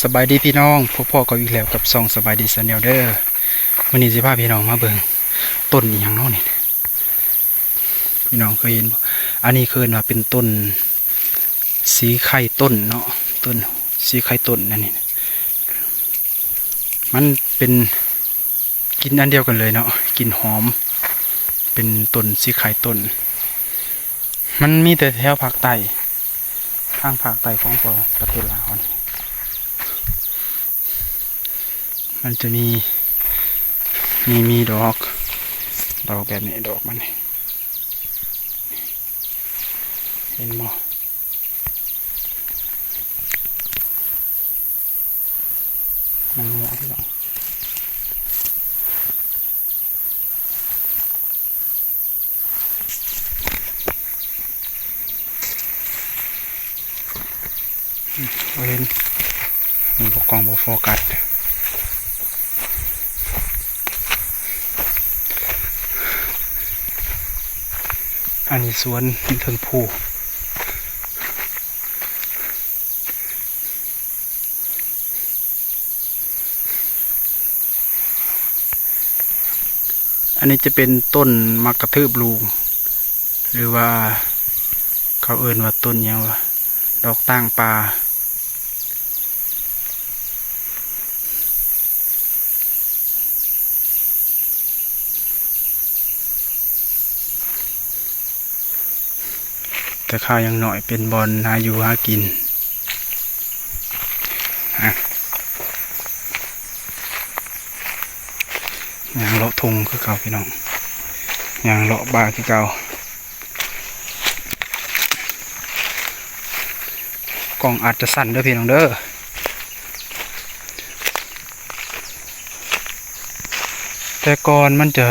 สบายดีพี่น้องพวกพ่อก็อีกแล้วกับซองสบายดีซันเนลเดอร์วันนี้สิพาพี่น้องมาเบิงต้นอย่างน้อนี่พี่น้องเคยเห็นอันนี้เคยว่าเป็นต้น สีไข่ต้นเนาะต้นสีไข่ต้นนั่นนี่มันเป็นกินอันเดียวกันเลยเนาะกินหอม เป็นต้นสีไข่ต้น มันมีแต่แถวภาคใต้ข้างภาคใต้ของประเทศลาวนี่ มันจะมีมีมีดอก ดอกแบบนี้ดอกมันเห็นมั้มันหมัวพี่น้องเห็นมันบกกองบกโฟกัส อันนี้สวนเทิงภูอันนี้จะเป็นต้นมักกระทืบลูงหรือว่าเขาเอ่นว่าต้นยังวะดอกตั้งปลา แต่ข้าวยังหน่อยเป็นบอลหาอยู่หากินฮะยางเลาะทงคือเก่าพี่น้องอย่างเลาะบาคือเก่ากล่องอาจจะสั่นเด้อพี่น้องเด้อแต่ก่อนมันจะ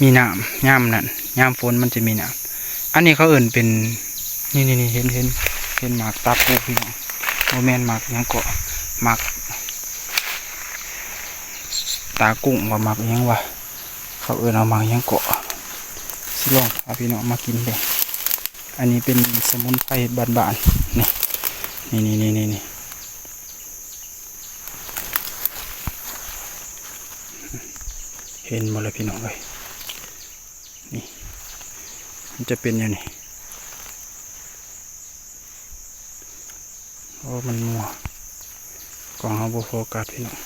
มีน้ำย่ำนั่นย่ำฝนมันจะมีน้ำ อันนี้เขาเอิ่นเป็น นี่นี่นี่เห็นเห็นเห็นหมากตาปูพี่น้องโมแมนหมากยังเกาะหมากตากุ้งว่าหมากยังวะเขาเอิ่นเอาหมากยังเกาะสิลองพาพี่น้องมากินเลยอันนี้เป็นสมุนไพรบานๆนี่นี่นี่นี่นี่นี่เห็นหมดเลยพี่น้องเลยนี่ มันจะเป็นอย่างนี้โอ้มันมัวกล่องเขาบโฟกัสพี่น้อง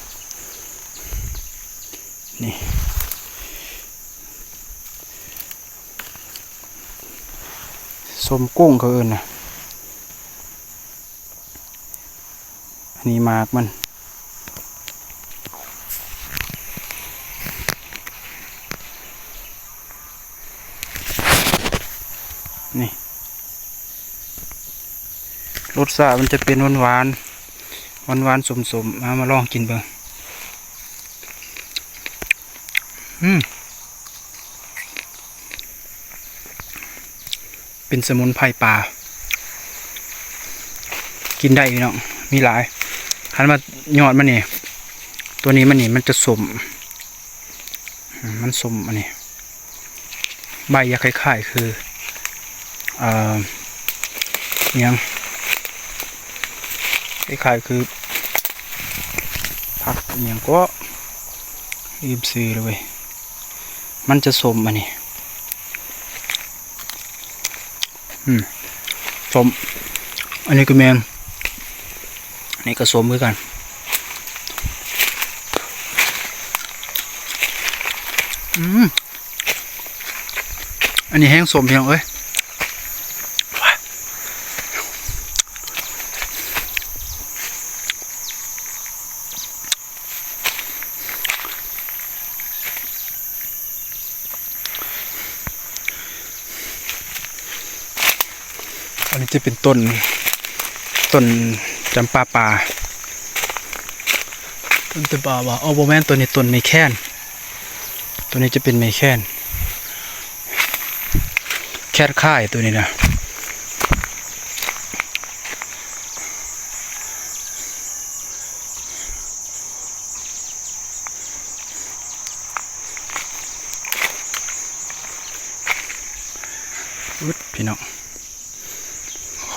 นี่สมกุ้งเขาเอินนะอันนี้มากมัน รสชาติมันจะเป็นหวานหวานหวานหวานๆสมสมๆมามาลองกินเบิ่งอืมเป็นสมุนไพรป่า กินได้พี่น้องมีหลายหันมายอดมันนี่ตัวนี้มันนี่มันจะสมมันสมอันนี้ใบยาคล้ายๆคือเอ่อยัง คล้ายๆคือผักอย่างก็ยืมซื้อเลยเว้ยมันจะสมอันนี้อืมสม อันนี้ก็แมงอันนี้ก็สมเหมือนกันอืมอันนี้แห้งสมเพียงเอ้ย นนี้จะเป็นต้น ต้นจำปาป่าต้นจำปาป่าเอาโบแมนตัวนี้ต้นไมแคนตัวนี้จะเป็นไมแคนแคทค่ายตัวนี้นะพี่น้อง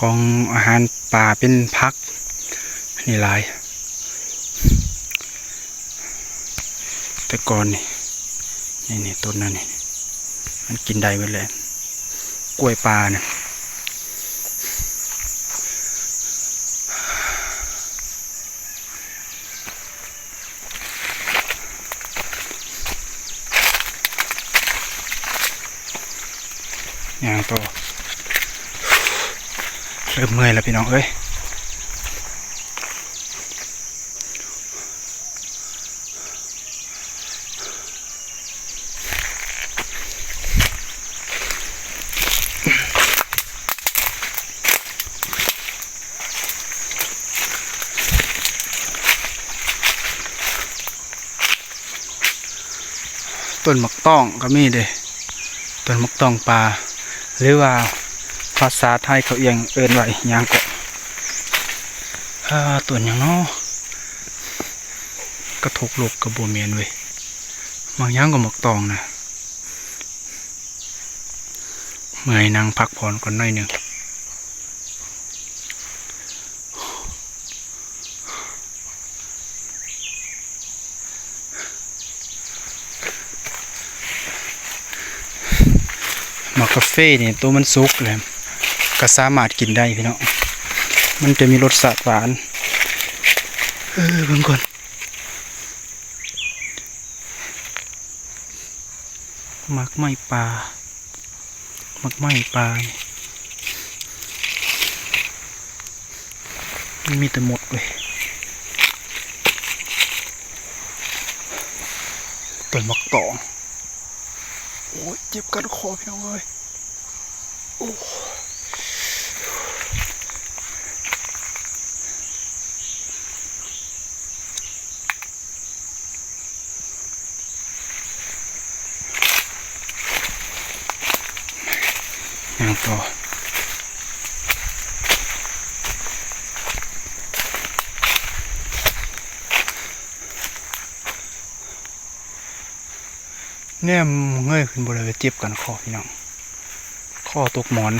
ของอาหารป่าเป็นพัก นี่หลาย แต่ก่อนนี่นี่นี่ต้นนั่นนี่มันกินได้ไปเลยกล้วยปลาเนี่ยอย่างตัว เริ่มเมื่อยแล้วพี่น้องเอ้ยต้นมักต้องก็มีเด้ต้นมักต้องปลาหรือว่า ภาษาไทยเขาเอียงเอินไหวยางเกาะอ่าต้นหยังเนาะกระทกลูกกระบวเมียนเว้ยบางย่างก็มักตองนะเมื่อยนั่งพักผ่อนก่อนหน่อยหนึ่งหมักาแฟนี่ตัวมันสุกเลย ก็สามารถกินได้พี่น้องมันจะมีรสชาติหวาน เออเบิ่งก่อนมักไม้ปลามักไม้ปลามันมีแต่หมดเลยต้นมักตอง โอ้ยเจ็บกันคอพี่น้องเอ้ยโอ้ อเนี่ยเงยขึ้นบริเวณเจ็บกันคอพี่น้องคอตกหมอน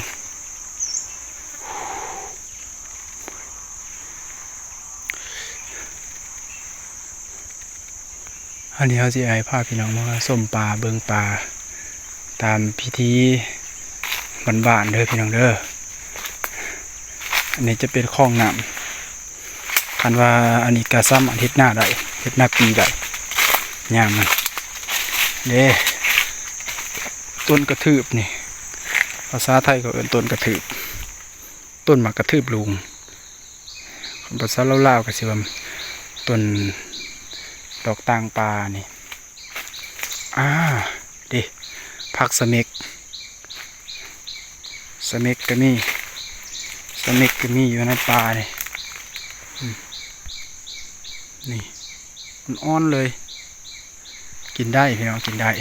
อันนี้เขาจะให้ภาพพี่น้องมาส้มปลาเบิงปลาตามพิธี บ้านๆเด้อพี่น้องเด้ออันนี้จะเป็นคลองน้ำคันว่าอันนี้กะซ้ำอาทิตย์หน้าได้อาทิตย์หน้าปีได้ยามมันเด้ต้นกระทืบนี่ ภาษาไทยก็เอิ้นต้นกระทืบ ต้นมากระทืบลุงภาษาลาวๆก็สิว่าต้นดอกตางปลานี่อ่าเดิผักสเม็ก สเม็กก็มีสเม็กก็มีอยู่ในปลานี่นี่มันอ่อนเลย กินได้พี่น้องกินได้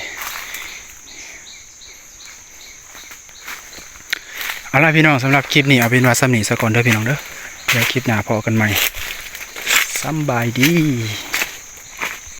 เอาล่ะพี่น้องสำหรับคลิปนี้เอาเป็นว่าซ้ำนี่สก่อนเด้อพี่น้องเด้อเดี๋ยวคลิปหน้าพอกันใหม่สบายดี